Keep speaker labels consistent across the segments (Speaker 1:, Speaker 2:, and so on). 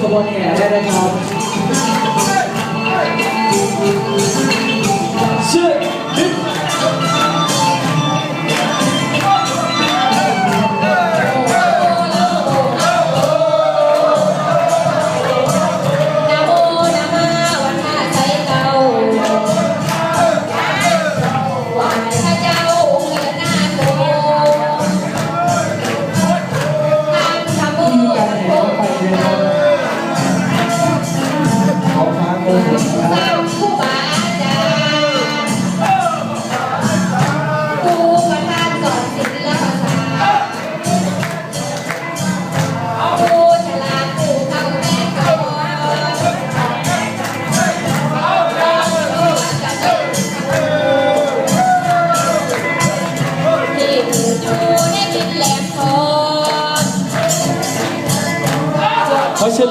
Speaker 1: ขบวนแห่และนะครับ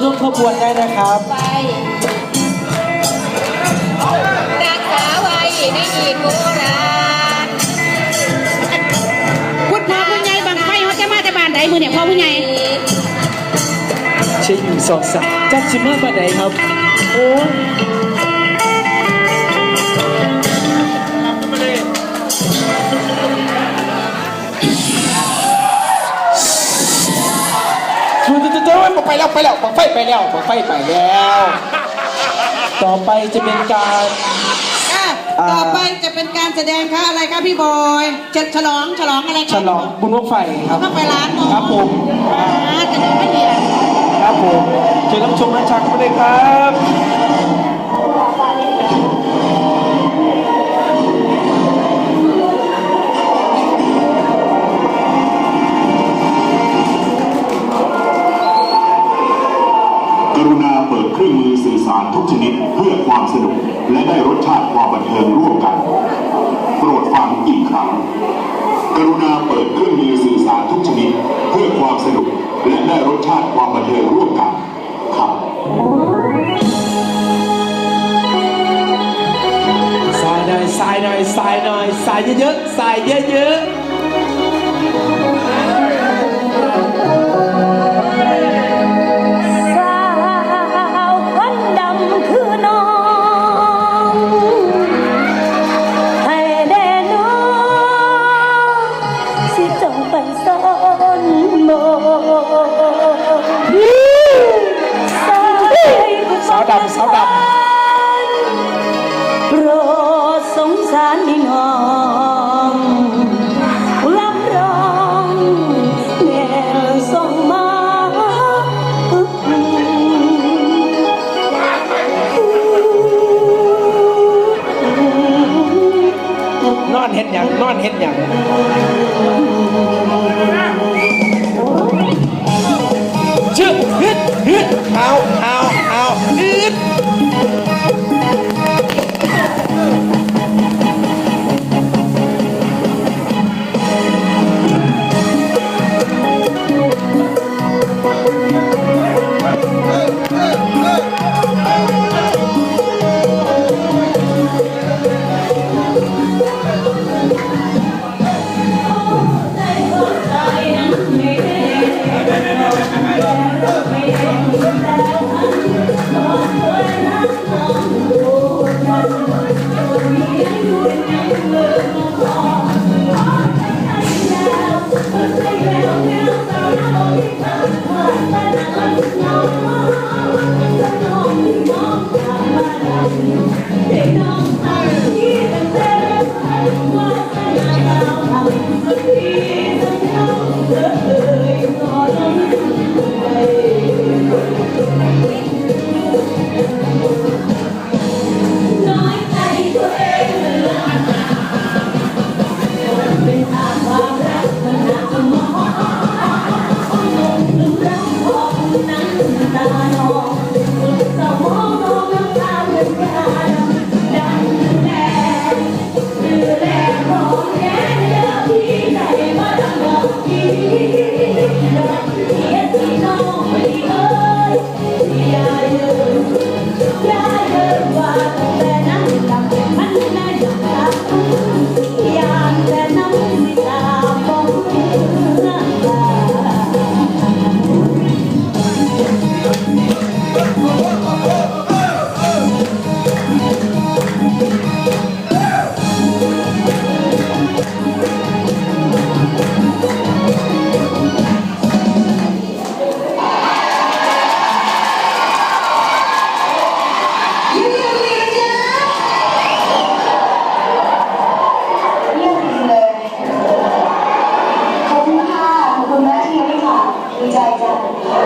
Speaker 1: ร่วมขบวนได้นะครับ
Speaker 2: ไว้รักษาไว้ในอีกโบราณ
Speaker 3: พุทธพ่อผู้ใหญ่บางไฟเขาจะมาแต่บ้านใดมือเนี่ยพ่อผู้ใหญ่
Speaker 1: เช็คหนึ่งสองสามจัดชิมเมอร์บันไดครับ โอ้ แล้วไปแล้วบังไฟไปแล้วบังไฟไปแล้ว ต่อไปจะเป็นการ
Speaker 3: อะ
Speaker 1: อ่า
Speaker 3: ต่อไปจะเป็นการแสดงค่ะอะไรคะพี่บอยจะฉลองฉลองอะไรคะ
Speaker 1: ฉลองบุญวงไฟครับ
Speaker 3: ต้องไปร้านเนาะ
Speaker 1: ครับผม
Speaker 3: อ่าจะได้ไม่เหี่ย
Speaker 1: ครับผมเชิญรับชมรับชักมาเลยครับา
Speaker 4: รทุกชนิดเพื่อความสนุก และได้รสชาติความบันเทิงร่วมกัน โปรดฟังอีกครั้ง กรุณาเปิดเครื่องมือสื่อสารทุกชนิด เพื่อความสนุก และได้รสชาติความบันเทิงร่วมกันครับ
Speaker 1: สายหน่อยสายหน่อยสายหน่อยสายเยอะๆสายเยอะ
Speaker 2: ส
Speaker 1: ๆสาวดำ
Speaker 2: นั้นตา
Speaker 1: น้อง We I've.